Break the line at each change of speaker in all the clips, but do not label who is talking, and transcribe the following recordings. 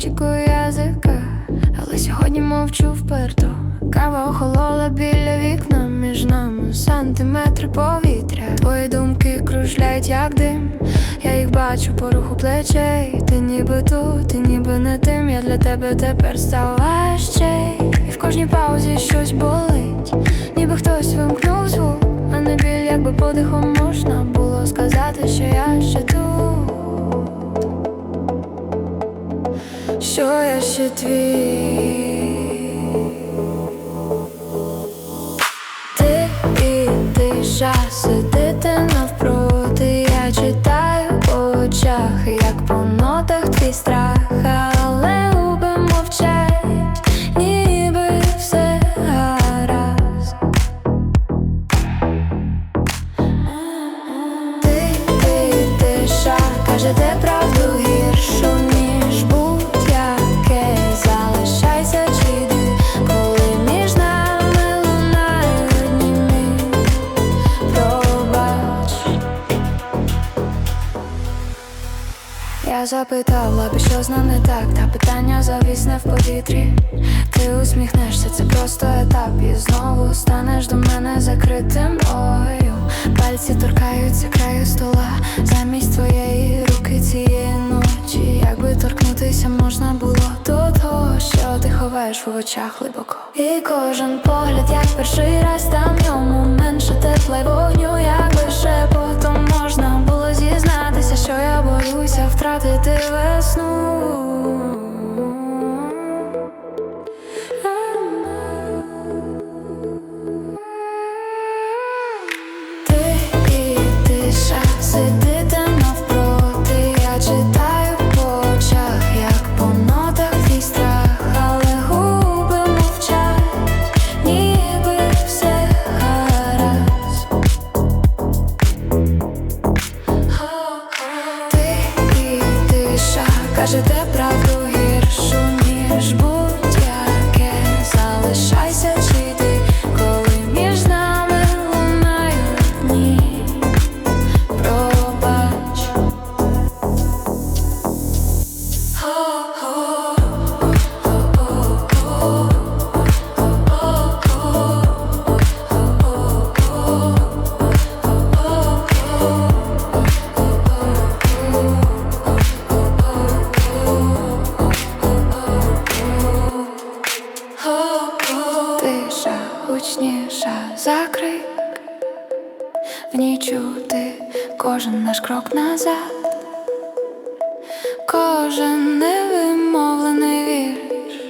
кінчику язика, але сьогодні мовчу вперто. Кава охолола біля вікна між нами сантиметри повітря. Твої думки кружляють, як дим. Я їх бачу по руху плечей. Ти ніби тут, ти ніби не тим. Я для тебе тепер став важче. Що я ще твій? Ти і тиша сидити навпроти. Я читаю по очах, як по нотах твій страх. Але губи мовчать, ніби все гаразд. Ти, ти, тиша, каже, де правду Я запитала, б, що з нами не так, та питання завісне в повітрі. Ти усміхнешся, це просто етап, і знову станеш до мене закритим ою. Пальці торкаються краю стола, замість твоєї руки цієї ночі. Якби торкнутися можна було до того, що ти ховаєш в очах глибоко. І кожен погляд, як перший раз, там в ньому менше тепла й вогню, якби шепотом сидите навпроти, я читаю по очах, як по нотах твій страх, але губи мовчать, ніби все гаразд. Ти і правду гучніша за В ній чути кожен наш крок назад, кожен невимовлений вірш,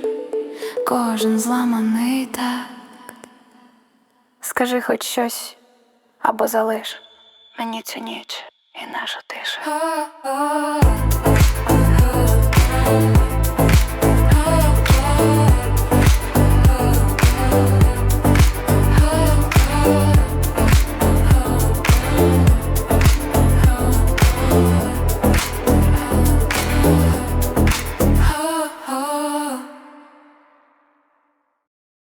кожен зламаний такт. Скажи хоч щось або залиш. Мені цю ніч і нашу тишу.